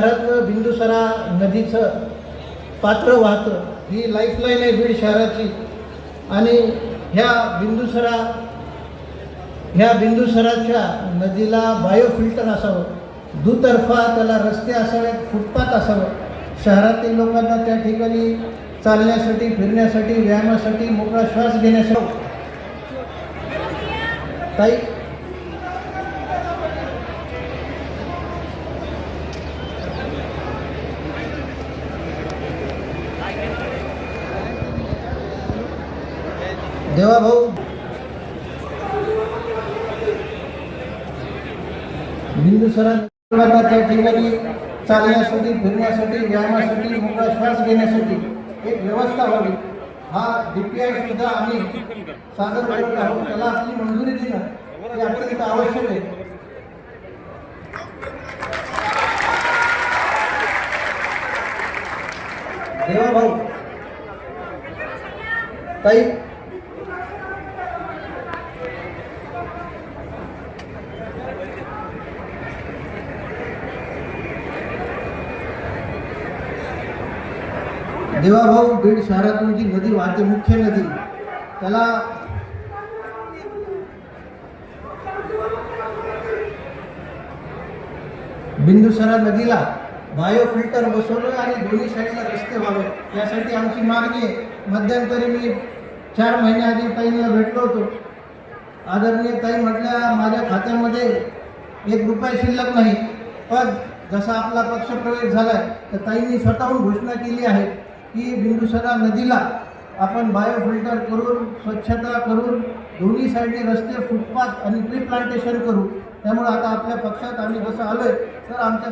शहरातलं बिंदुसरा नदीचं पात्र वाहतं. ही लाईफलाईन आहे बीड शहराची. आणि ह्या बिंदुसरा ह्या बिंदुसराच्या नदीला बायोफिल्टर असावं. दुतर्फा त्याला रस्ते असावेत फुटपाथ असावं. शहरातील लोकांना त्या ठिकाणी चालण्यासाठी फिरण्यासाठी व्यायामासाठी मोकळा श्वास घेण्यासाठी. ताई देवा भाऊ. बिंदुसरा त्या ठिकाणी चालण्यासाठी फिरण्यासाठी व्यायामासाठी मोकळा श्वास घेण्यासाठी एक व्यवस्था व्हावी हा डीपीआय सुद्धा आम्ही सादर करत आहोत. त्याला आपली मंजुरी देणं हे अत्यंत आवश्यक आहे. देवा भाऊ. ताई देवाभाऊ बीड शहरातून जी नदी वाहते मुख्य नदी त्याला बिंदुसरा नदीला बायोफिल्टर बसवलं आणि दोन्ही साईडला रस्ते व्हावे. यासाठी आमची मागणी आहे. मध्यंतरी मी चार महिन्याआधी ताईंना भेटलो होतो. आदरणीय ताई म्हटल्या माझ्या खात्यामध्ये एक रुपया शिल्लक नाही पण जसा आपला पक्षप्रवेश आहे तर ताईंनी स्वतःहून घोषणा केली आहे. की बिंदुसरा नदीला आपण बायोफिल्टर करून स्वच्छता करून दोन्ही साईडने रस्ते फुटपाथ आणि ट्री प्लांटेशन करू. त्यामुळे आता आपल्या पक्षात आम्ही जसं आलोय तर आमच्या